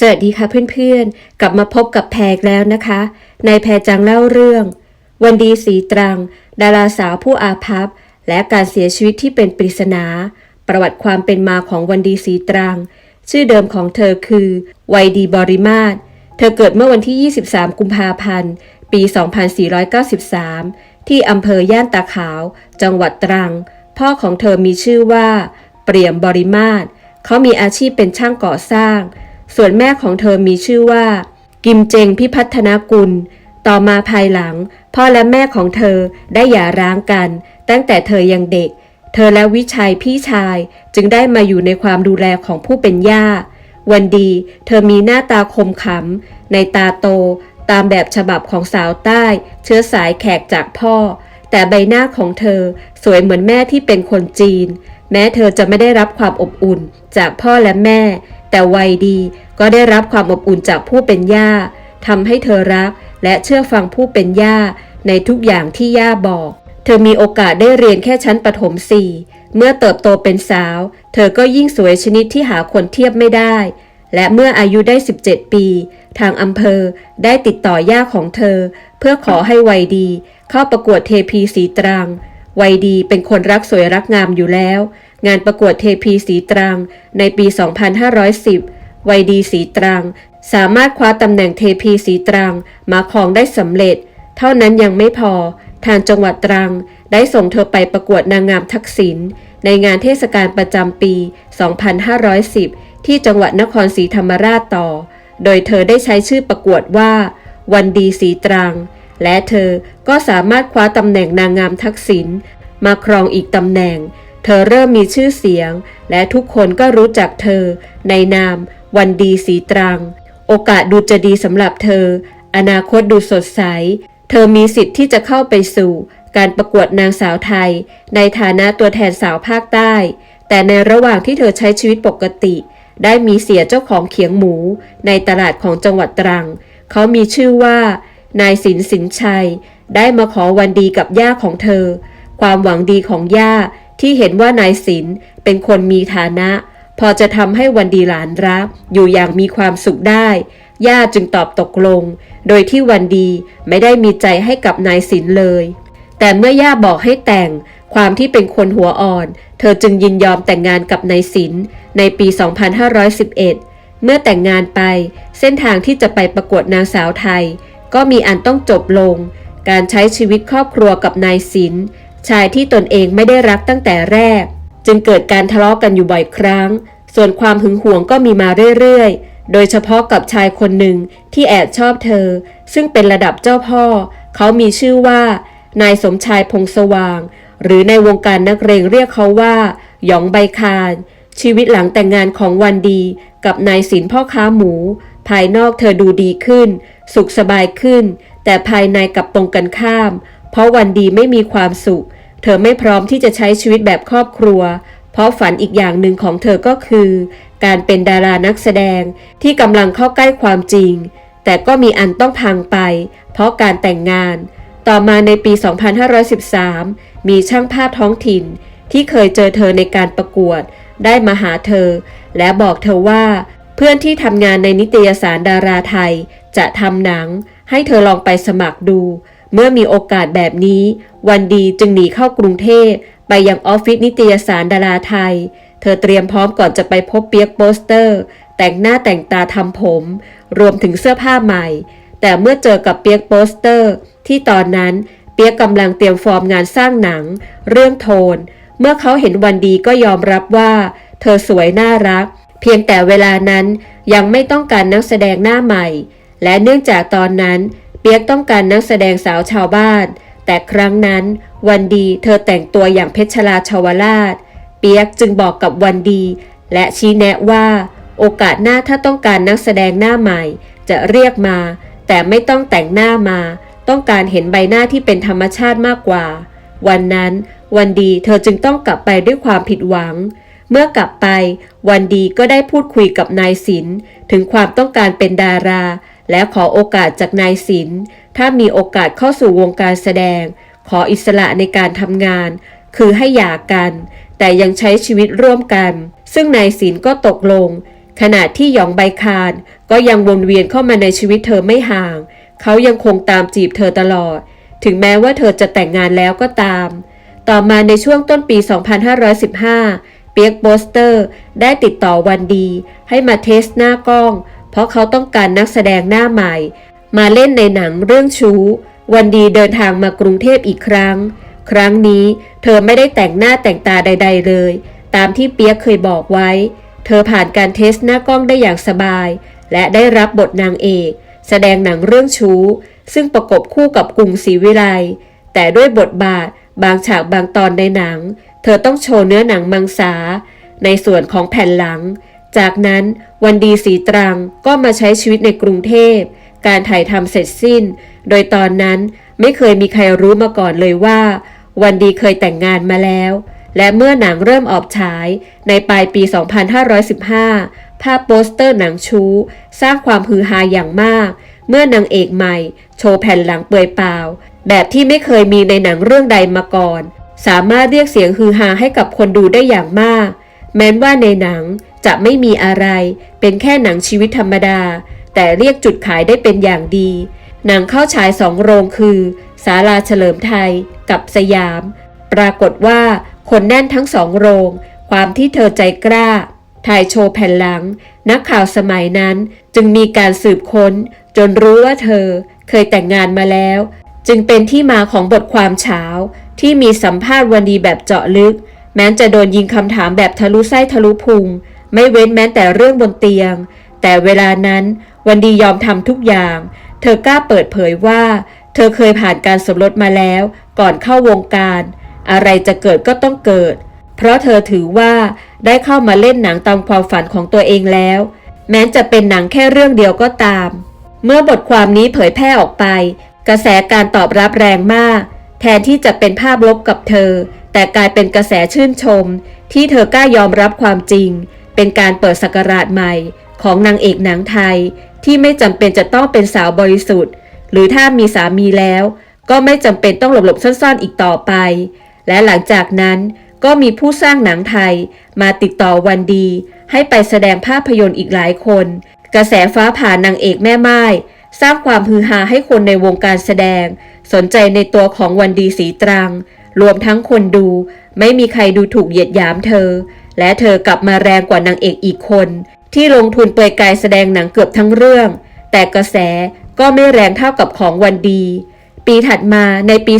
สวัสดีค่ะเพื่อนๆ กลับมาพบกับแพรแล้วนะคะ ในแพรจังเล่าเรื่อง วันดีสีตรัง ดาราสาวผู้อาภัพ และการเสียชีวิตที่เป็นปริศนา ประวัติความเป็นมาของวันดีสีตรัง ชื่อเดิมของเธอคือวัยดีบริมาตเธอเกิดเมื่อวันที่ 23 กุมภาพันธ์ ปี 2493 ที่อำเภอย่านตาขาว จังหวัดตรัง พ่อของเธอมีชื่อว่า เปี่ยมบริมาตเขามีอาชีพเป็นช่างก่อสร้าง ส่วนแม่ของเธอมีชื่อว่า กิมเจงพิพัฒนากุล ต่อมาภายหลัง พ่อและแม่ของเธอได้หย่าร้างกัน ตั้งแต่เธอยังเด็ก เธอและวิชัยพี่ชายจึงได้มาอยู่ในความดูแลของผู้เป็นย่า วันดี เธอมีหน้าตาคมขำในตาโตตามแบบฉบับของสาวใต้ เชื้อสายแขกจากพ่อ แต่ใบหน้าของเธอสวยเหมือนแม่ที่เป็นคนจีน แม้เธอจะไม่ได้รับความอบอุ่นจากพ่อและแม่ แต่วัยดีก็ได้รับความอบอุ่นจากผู้เป็นย่าทำให้เธอรักและเชื่อฟังผู้เป็นย่าในทุกอย่างที่ย่าบอก เธอมีโอกาสได้เรียนแค่ชั้นประถมสี่เมื่อเติบโตเป็นสาว เธอก็ยิ่งสวยชนิดที่หาคนเทียบไม่ได้ และเมื่ออายุได้ 17 ปี ทางอำเภอได้ติดต่อย่าของเธอ เพื่อขอให้วัยดี เข้าประกวดเทพีสีตรังวัยดีเป็นคนรักสวยรักงามอยู่แล้ว งานประกวดเทพีสีตรังในปี 2510 วัยดีสีตรัง สามารถคว้าตำแหน่งเทพีสีตรังมาครองได้สำเร็จ เท่านั้นยังไม่พอ ทางจังหวัดตรัง ได้ส่งเธอไปประกวดนางงามทักษิณในงานเทศกาลประจำปี 2510 ที่จังหวัดนครศรีธรรมราชต่อ โดยเธอได้ใช้ชื่อประกวดว่า วันดีสีตรัง และเธอก็สามารถคว้าตำแหน่งนางงามทักษิณมาครองอีกตำแหน่ง เธอเริ่มมีชื่อเสียง และทุกคนก็รู้จักเธอ ในนาม วันดีสีตรัง โอกาสดูจะดีสำหรับเธอ อนาคตดูสดใส เธอมีสิทธิ์ที่จะเข้าไปสู่ การประกวดนางสาวไทย ในฐานะตัวแทนสาวภาคใต้ แต่ในระหว่างที่เธอใช้ชีวิตปกติ ได้มีเสียเจ้าของเขียงหมู ในตลาดของจังหวัดตรัง เขามีชื่อว่านายสินสินชัย ได้มาขอวันดีกับย่าของเธอ ความหวังดีของย่า ที่เห็นว่านายสินเป็นคนมีฐานะ พอจะทำให้วันดีหลานรักอยู่อย่างมีความสุขได้ ย่าจึงตอบตกลง โดยที่วันดีไม่ได้มีใจให้กับนายสินเลย แต่เมื่อย่าบอกให้แต่ง ความที่เป็นคนหัวอ่อน เธอจึงยินยอมแต่งงานกับนายสินในปี 2511 เมื่อแต่งงานไป เส้นทางที่จะไปประกวดนางสาวไทย ก็มีอันต้องจบลง การใช้ชีวิตครอบครัวกับนายสิน ชายที่ตนเองไม่ได้รักตั้งแต่แรก จึงเกิดการทะเลาะกันอยู่บ่อยครั้ง ส่วนความหึงหวงก็มีมาเรื่อยๆ โดยเฉพาะกับชายคนหนึ่งที่แอบชอบเธอ ซึ่งเป็นระดับเจ้าพ่อ เขามีชื่อว่า นายสมชายพงสว่าง หรือในวงการนักเรงเรียกเขาว่า หยองใบคานชีวิตหลังแต่งงานของวันดีกับนายสินพ่อค้าหมู ภายนอกเธอดูดีขึ้น สุขสบายขึ้น แต่ภายในกลับตรงกันข้าม ราะวันดีไม่มีความสุข เธอไม่พร้อมที่จะใช้ชีวิตแบบครอบครัว เพราะฝันอีกอย่างหนึ่งของเธอก็คือ การเป็นดารานักแสดงที่กำลังเข้าใกล้ความจริง แต่ก็มีอันต้องพังไป เพราะการแต่งงาน ต่อมาในปี 2513 มีช่างภาพท้องถิ่น ที่เคยเจอเธอในการประกวด ได้มาหาเธอ และบอกเธอว่าเพื่อนที่ทำงานในนิตยสารดาราไทย จะทำหนัง ให้เธอลองไปสมัครดู เมื่อมีโอกาสแบบนี้ วันดีจึงหนีเข้ากรุงเทพไปยังออฟฟิศนิตยสารดาราไทย เธอเตรียมพร้อมก่อนจะไปพบเปียกโปสเตอร์ แต่งหน้าแต่งตาทำผม รวมถึงเสื้อผ้าใหม่ แต่เมื่อเจอกับเปียกโปสเตอร์ ที่ตอนนั้นเปียกกำลังเตรียมฟอร์มงานสร้างหนัง เรื่องโทน เมื่อเขาเห็นวันดีก็ยอมรับว่า เธอสวยน่ารัก เพียงแต่เวลานั้นยังไม่ต้องการนักแสดงหน้าใหม่ และเนื่องจากตอนนั้น เปียกต้องการนักแสดงสาวชาวบ้าน แต่ครั้งนั้นวันดีเธอแต่งตัวอย่างเพชรลาชาวราช เปียกจึงบอกกับวันดี และชี้แนะว่า โอกาสหน้าถ้าต้องการนักแสดงหน้าใหม่ จะเรียกมา แต่ไม่ต้องแต่งหน้ามา ต้องการเห็นใบหน้าที่เป็นธรรมชาติมากกว่า วันนั้นวันดีเธอจึงต้องกลับไปด้วยความผิดหวัง เมื่อกลับไป วันดีก็ได้พูดคุยกับนายศิลป์ถึงความต้องการเป็นดารา และขอโอกาสจากนายศิลป์ถ้ามีโอกาสเข้าสู่วงการแสดง ขออิสระในการทำงาน คือให้หย่ากัน แต่ยังใช้ชีวิตร่วมกัน ซึ่งนายศิลป์ก็ตกลง ขณะที่หยองใบคานก็ยังวนเวียนเข้ามาในชีวิตเธอไม่ห่าง เขายังคงตามจีบเธอตลอด ถึงแม้ว่าเธอจะแต่งงานแล้วก็ตาม ต่อมาในช่วงต้นปี 2515เปียกโบสเตอร์ ได้ติดต่อวันดี ให้มาเทสหน้ากล้อง เพราะเขาต้องการนักแสดงหน้าใหม่ มาเล่นในหนังเรื่องชู้ วันดีเดินทางมากรุงเทพอีกครั้ง ครั้งนี้เธอไม่ได้แต่งหน้าแต่งตาใด ๆ เลย ตามที่เปียกเคยบอกไว้ เธอผ่านการเทสหน้ากล้องได้อย่างสบาย และได้รับบทนางเอก แสดงหนังเรื่องชู้ ซึ่งประกบคู่กับกรุงศรีวิไลแต่ด้วยบทบาทบางฉากบางตอนในหนัง เธอต้องโชว์เนื้อหนังมังสาในส่วนของแผ่นหลัง จากนั้นวันดีสีตรังก็มาใช้ชีวิตในกรุงเทพ การถ่ายทำเสร็จสิ้น โดยตอนนั้นไม่เคยมีใครรู้มาก่อนเลยว่า วันดีเคยแต่งงานมาแล้ว และเมื่อหนังเริ่มออกฉายในปลายปี 2515 ภาพโปสเตอร์หนังชู้สร้างความฮือฮาอย่างมาก เมื่อนางเอกใหม่ โชว์แผ่นหลังเปลือยเปล่า แบบที่ไม่เคยมีในหนังเรื่องใดมาก่อน สามารถเรียกเสียงฮือฮาให้กับคนดูได้อย่างมาก แม้ว่าในหนัง จะไม่มีอะไร เป็นแค่หนังชีวิตธรรมดา แต่เรียกจุดขายได้เป็นอย่างดี หนังเข้าฉายสองโรงคือศาลาเฉลิมไทยกับสยาม ปรากฏว่าคนแน่นทั้งสองโรง ความที่เธอใจกล้า ถ่ายโชว์แผ่นหลัง นักข่าวสมัยนั้นจึงมีการสืบค้น จนรู้ว่าเธอเคยแต่งงานมาแล้ว จึงเป็นที่มาของบทความเช้า ที่มีสัมภาษณ์วันดีแบบเจาะลึก แม้จะโดนยิงคำถามแบบทะลุไส้ทะลุพุง ไม่เว้นแม้แต่เรื่องบนเตียง แต่เวลานั้นวันดียอมทำทุกอย่าง เธอกล้าเปิดเผยว่า เธอเคยผ่านการสมรสมาแล้ว ก่อนเข้าวงการ อะไรจะเกิดก็ต้องเกิด เพราะเธอถือว่าได้เข้ามาเล่นหนังตามความฝันของตัวเองแล้ว แม้จะเป็นหนังแค่เรื่องเดียวก็ตาม เมื่อบทความนี้เผยแพร่ออกไป กระแสการตอบรับแรงมาก แทนที่จะเป็นภาพลบกับเธอ แต่กลายเป็นกระแสชื่นชม ที่เธอกล้ายอมรับความจริง เป็นการเปิดสกราชใหม่ของนางเอกหนังไทย ที่ไม่จำเป็นจะต้องเป็นสาวบริสุทธิ์ หรือถ้ามีสามีแล้ว ก็ไม่จำเป็นต้องหลบๆซ่อนๆอีกต่อไป และหลังจากนั้นก็มีผู้สร้างหนังไทยมาติดต่อวันดี ให้ไปแสดงภาพยนตร์อีกหลายคน กระแสฟ้าผ่านนางเอกแม่ไม้สร้างความฮือฮาให้คนในวงการแสดง สนใจในตัวของวันดีสีตรัง รวมทั้งคนดูไม่มีใครดูถูกเหยียดหยามเธอ และเธอกลับมาแรงกว่านางเอกอีกคน ที่ลงทุนเปลือยกายแสดงหนังเกือบทั้งเรื่อง แต่กระแสก็ไม่แรงเท่ากับของวันดี ปีถัดมาในปี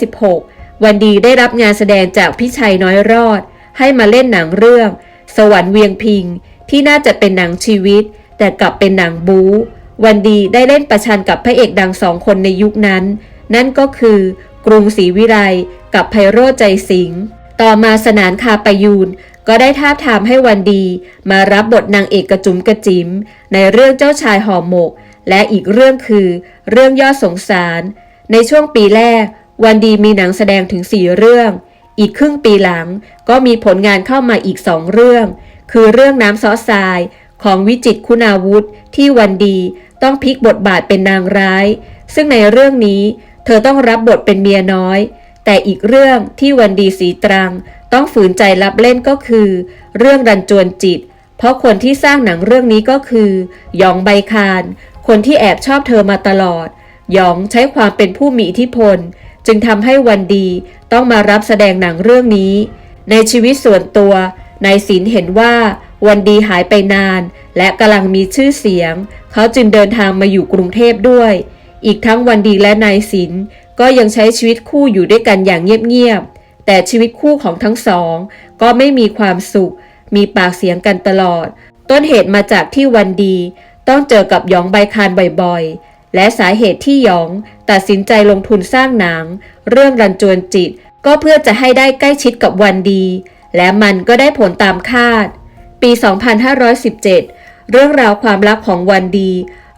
2516 วันดีได้รับงานแสดงจากพี่ชัยน้อยรอด ให้มาเล่นหนังเรื่อง สวรรค์เวียงพิง ที่น่าจะเป็นหนังชีวิต แต่กลับเป็นหนังบู๊วันดีได้เล่นประชันกับพระเอกดังสองคนในยุคนั้น นั่นก็คือ กรุงศรีวิไลกับไพโรจน์ใจสิงห์ต่อมาสนานคาประยูนก็ได้ท้าทามให้วันดี มารับบทนางเอกกระจุมกระจิ๋มในเรื่องเจ้าชายห่อหมก และอีกเรื่องคือ เรื่องยอดสงสาร ในช่วงปีแรก วันดีมีหนังแสดงถึง4เรื่อง อีกครึ่งปีหลังก็มีผลงานเข้ามาอีกสองเรื่อง คือเรื่องน้ำซอสทรายของวิจิตคุณาวุธที่วันดีต้องพลิกบทบาทเป็นนางร้าย ซึ่งในเรื่องนี้ เธอต้องรับบทเป็นเมียน้อย แต่อีกเรื่องที่วันดีสีตรัง ต้องฝืนใจรับเล่นก็คือ เรื่องรันจวนจิต เพราะคนที่สร้างหนังเรื่องนี้ก็คือ หยองใบคาน คนที่แอบชอบเธอมาตลอด หยองใช้ความเป็นผู้มีอิทธิพล จึงทำให้วันดีต้องมารับแสดงหนังเรื่องนี้ ในชีวิตส่วนตัวนายศิลเห็นว่าวันดีหายไปนาน และกำลังมีชื่อเสียง เขาจึงเดินทางมาอยู่กรุงเทพด้วย อีกทั้งวันดีและนายศิลก็ยังใช้ชีวิตคู่อยู่ด้วยกันอย่างเงียบๆ แต่ชีวิตคู่ของทั้งสอง ก็ไม่มีความสุข มีปากเสียงกันตลอด ต้นเหตุมาจากที่วันดี ต้องเจอกับหยองใบคานบ่อยๆ และสาเหตุที่หยองตัดสินใจลงทุนสร้างหนัง เรื่องรันจวนจิต ก็เพื่อจะให้ได้ใกล้ชิดกับวันดี และมันก็ได้ผลตามคาด ปี 2517 เรื่องราวความรักของวันดี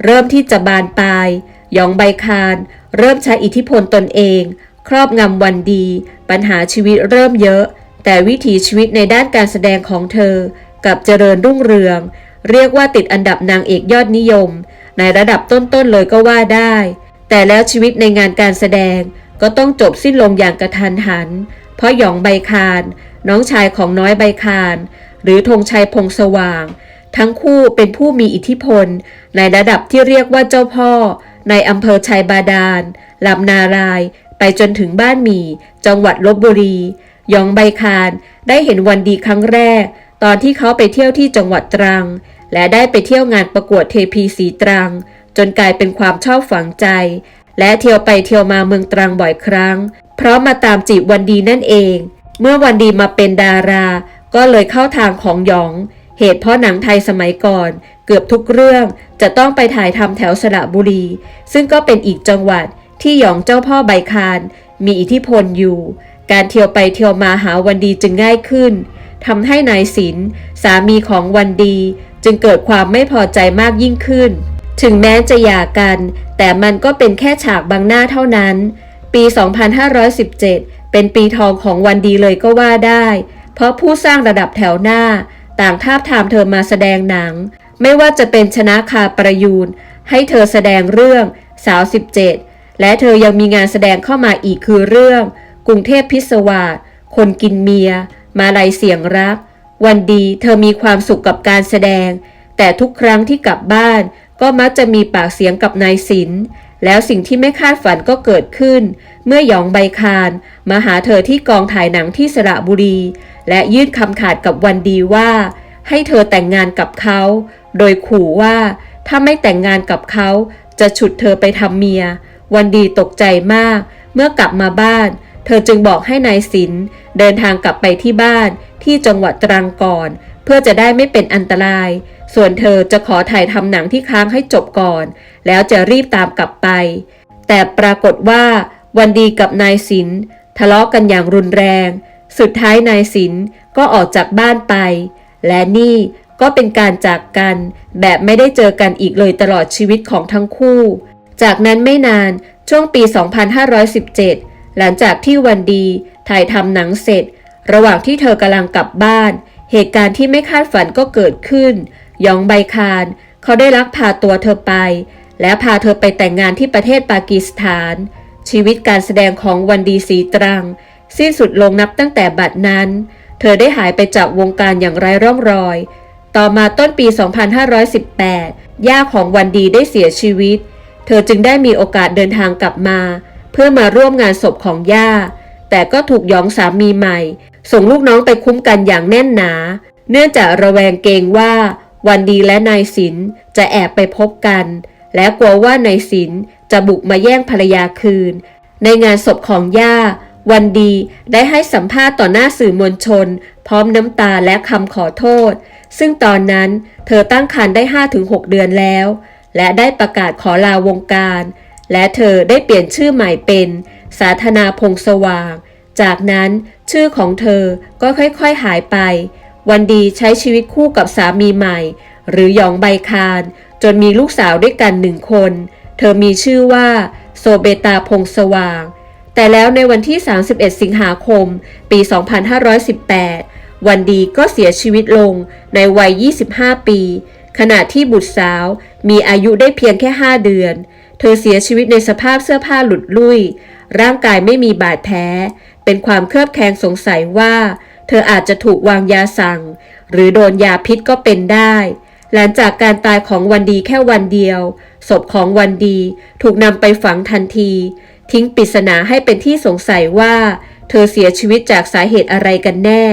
เริ่มที่จะบานปลาย ยองใบคาน เริ่มใช้อิทธิพลตนเอง ครอบงำวันดี ปัญหาชีวิตเริ่มเยอะ แต่วิถีชีวิตในด้านการแสดงของเธอ กับเจริญรุ่งเรือง เรียกว่าติดอันดับนางเอกยอดนิยม ในระดับต้นๆเลยก็ว่าได้ แต่แล้วชีวิตในงานการแสดงก็ต้องจบสิ้นลงอย่างกระทันหัน เพราะหยองใบคาน น้องชายของน้อยใบคาน หรือธงชัยพงสว่าง ทั้งคู่เป็นผู้มีอิทธิพล ในระดับที่เรียกว่าเจ้าพ่อ ในอำเภอชัยบาดาลลำนาราย ไปจนถึงบ้านหมี่ จังหวัดลบบุรี ยองใบคานได้เห็นวันดีครั้งแรก ตอนที่เขาไปเที่ยวที่จังหวัดตรัง และได้ไปเที่ยวงานประกวดเทพีสีตรัง จนกลายเป็นความชอบฝังใจ และเที่ยวไปเที่ยวมาเมืองตรังบ่อยครั้ง เพราะมาตามจีบวันดีนั่นเอง เมื่อวันดีมาเป็นดารา ก็เลยเข้าทางของหยอง เหตุเพราะหนังไทยสมัยก่อน เกือบทุกเรื่องจะต้องไปถ่ายทำแถวสระบุรี ซึ่งก็เป็นอีกจังหวัดที่หยองเจ้าพ่อใบคาน มีอิทธิพลอยู่ การเที่ยวไปเที่ยวมาหาวันดีจึงง่ายขึ้นทำให้นายศิลป์สามีของวันดี จึงเกิดความไม่พอใจมากยิ่งขึ้น ถึงแม้จะหย่ากัน แต่มันก็เป็นแค่ฉากบางหน้าเท่านั้น ปี 2517 เป็นปีทองของวันดีเลยก็ว่าได้ เพราะผู้สร้างระดับแถวหน้า ต่างทาบทามเธอมาแสดงหนัง ไม่ว่าจะเป็นชนะคาประยูนให้เธอแสดงเรื่องสาว 17 และเธอยังมีงานแสดงเข้ามาอีกคือเรื่อง กรุงเทพพิศวาสคนกินเมีย มาลายเสียงรัก วันดีเธอมีความสุขกับการแสดง แต่ทุกครั้งที่กลับบ้าน ก็มักจะมีปากเสียงกับนายศิลป์แล้วสิ่งที่ไม่คาดฝันก็เกิดขึ้น เมื่อหยองใบคานมาหาเธอที่กองถ่ายหนังที่สระบุรี และยื่นคำขาดกับวันดีว่า ให้เธอแต่งงานกับเขา โดยขู่ว่าถ้าไม่แต่งงานกับเขาจะฉุดเธอไปทำเมีย วันดีตกใจมาก เมื่อกลับมาบ้าน เธอจึงบอกให้นายศิลป์เดินทางกลับไปที่บ้านที่จังหวัดตรังก่อน เพื่อจะได้ไม่เป็นอันตราย ส่วนเธอจะขอถ่ายทำหนังที่ค้างให้จบก่อน แล้วจะรีบตามกลับไป แต่ปรากฏว่า วันดีกับนายศิลป์ทะเลาะกันอย่างรุนแรง สุดท้ายนายศิลป์ก็ออกจากบ้านไป และนี่ก็เป็นการจากกันแบบไม่ได้เจอกันอีกเลยตลอดชีวิตของทั้งคู่ จากนั้นไม่นานช่วงปี 2517 หลังจากที่วันดีถ่ายทำหนังเสร็จ ระหว่างที่เธอกำลังกลับบ้าน เหตุการณ์ที่ไม่คาดฝันก็เกิดขึ้น ยองใบคาน เขาได้ลักพาตัวเธอไป และพาเธอไปแต่งงานที่ประเทศปากีสถาน ชีวิตการแสดงของวันดีสีตรัง สิ้นสุดลงนับตั้งแต่บัดนั้น เธอได้หายไปจากวงการอย่างไร้ร่องรอย ต่อมาต้นปี 2518 ย่าของวันดีได้เสียชีวิต เธอจึงได้มีโอกาสเดินทางกลับมา เพื่อมาร่วมงานศพของย่า แต่ก็ถูกหยองสามีใหม่ ส่งลูกน้องไปคุ้มกันอย่างแน่นหนา เนื่องจากระแวงเกรงว่า วันดีและนายศิลจะแอบไปพบกัน และกลัวว่านายศิลจะบุกมาแย่งภรรยาคืน ในงานศพของย่า วันดีได้ให้สัมภาษณ์ต่อหน้าสื่อมวลชน พร้อมน้ำตาและคำขอโทษ ซึ่งตอนนั้นเธอตั้งครรภ์ได้ 5-6 เดือนแล้ว และได้ประกาศขอลาวงการ และเธอได้เปลี่ยนชื่อใหม่เป็น สาธนาพงสว่าง จากนั้นชื่อของเธอก็ค่อยๆหายไป วันดีใช้ชีวิตคู่กับสามีใหม่ หรือหยองใบคาน จนมีลูกสาวด้วยกันหนึ่งคน เธอมีชื่อว่าโซเบตาพงสว่าง แต่แล้วในวันที่ 31 สิงหาคม ปี 2518 วันดีก็เสียชีวิตลงในวัย 25 ปี ขณะที่บุตรสาวมีอายุได้เพียงแค่ 5 เดือน เธอเสียชีวิตในสภาพเสื้อผ้าหลุดลุ่ย ร่างกายไม่มีบาดแผล เป็นความเคลือบแคลงสงสัยว่า เธออาจจะถูกวางยาสั่ง หรือโดนยาพิษก็เป็นได้หลังจากการตายของวันดีแค่วันเดียว ศพของวันดีถูกนำไปฝังทันที ทิ้งปริศนาให้เป็นที่สงสัยว่า เธอเสียชีวิตจากสาเหตุอะไรกันแน่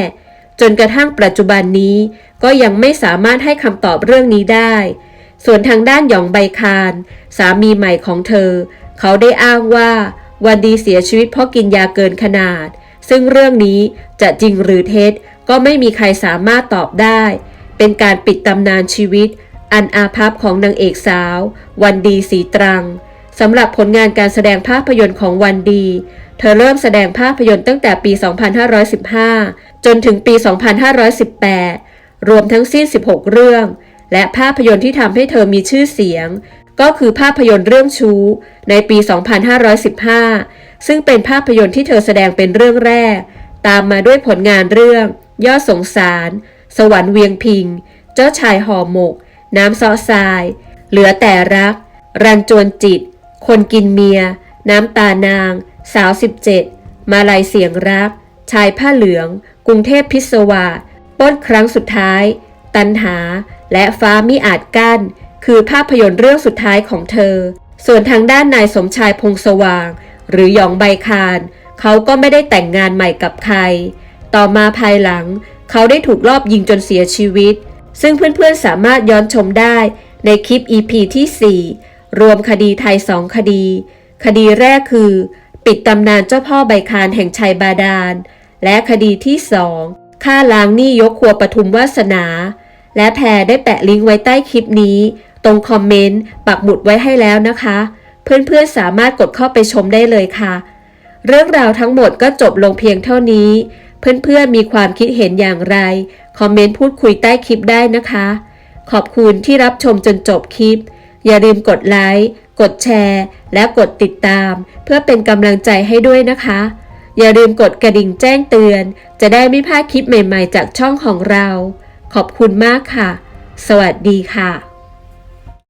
จนกระทั่งปัจจุบันนี้ ก็ยังไม่สามารถให้คำตอบเรื่องนี้ได้ ส่วนทางด้านหยองใบคาน สามีใหม่ของเธอ เขาได้อ้างว่า วันดีเสียชีวิตเพราะกินยาเกินขนาด ซึ่งเรื่องนี้จะจริงหรือเท็จก็ไม่มีใครสามารถตอบได้ เป็นการปิดตำนานชีวิต อันอาภัพของนางเอกสาว วันดีสีตรัง สำหรับผลงานการแสดงภาพยนตร์ของวันดี เธอเริ่มแสดงภาพยนตร์ตั้งแต่ปี 2515 จนถึงปี 2518 รวมทั้งสิ้น 16 เรื่อง และภาพยนตร์ที่ทำให้เธอมีชื่อเสียง ก็คือภาพยนตร์เรื่องชู้ ในปี 2515 ซึ่งเป็นภาพยนตร์ที่เธอแสดงเป็นเรื่องแรก ตามมาด้วยผลงานเรื่อง ยอดสงสาร สวรรค์เวียงพิง เจ้าชายห่อหมก น้ำซอทราย เหลือแต่รักรันจวนจิต คนกินเมีย น้ำตานาง สาว 17 มาลายเสียงรัก ชายผ้าเหลือง กรุงเทพพิศวาสป้นครั้งสุดท้าย ตันหา และฟ้ามิอาจกั้น คือภาพยนตร์เรื่องสุดท้ายของเธอ ส่วนทางด้านนายสมชายพงสว่าง หรือหยองใบคานเขาก็ไม่ได้แต่งงานใหม่กับใคร ต่อมาภายหลัง เขาได้ถูกลอบยิงจนเสียชีวิต ซึ่งเพื่อนๆสามารถย้อนชมได้ในคลิป EP ที่ 4 รวมคดีไทย2คดี คดีแรกคือ ปิดตำนานเจ้าพ่อใบคานแห่งชัยบาดาล และคดีที่2ฆ่าล้างหนี้ยกครัวปทุมวาสนา และแพรได้แปะลิงก์ไว้ใต้คลิปนี้ ตรงคอมเมนต์ปักหมุดไว้ให้แล้วนะคะ เพื่อนๆสามารถกดเข้าไปชมได้เลยค่ะ เรื่องราวทั้งหมดก็จบลงเพียงเท่านี้ เพื่อนๆมีความคิดเห็นอย่างไร คอมเมนต์พูดคุยใต้คลิปได้นะคะ ขอบคุณที่รับชมจนจบคลิป อย่าลืมกดไลค์ กดแชร์ และกดติดตาม เพื่อเป็นกำลังใจให้ด้วยนะคะ อย่าลืมกดกระดิ่งแจ้งเตือน จะได้ไม่พลาดคลิปใหม่ๆ จากช่องของเรา ขอบคุณมากค่ะ สวัสดีค่ะ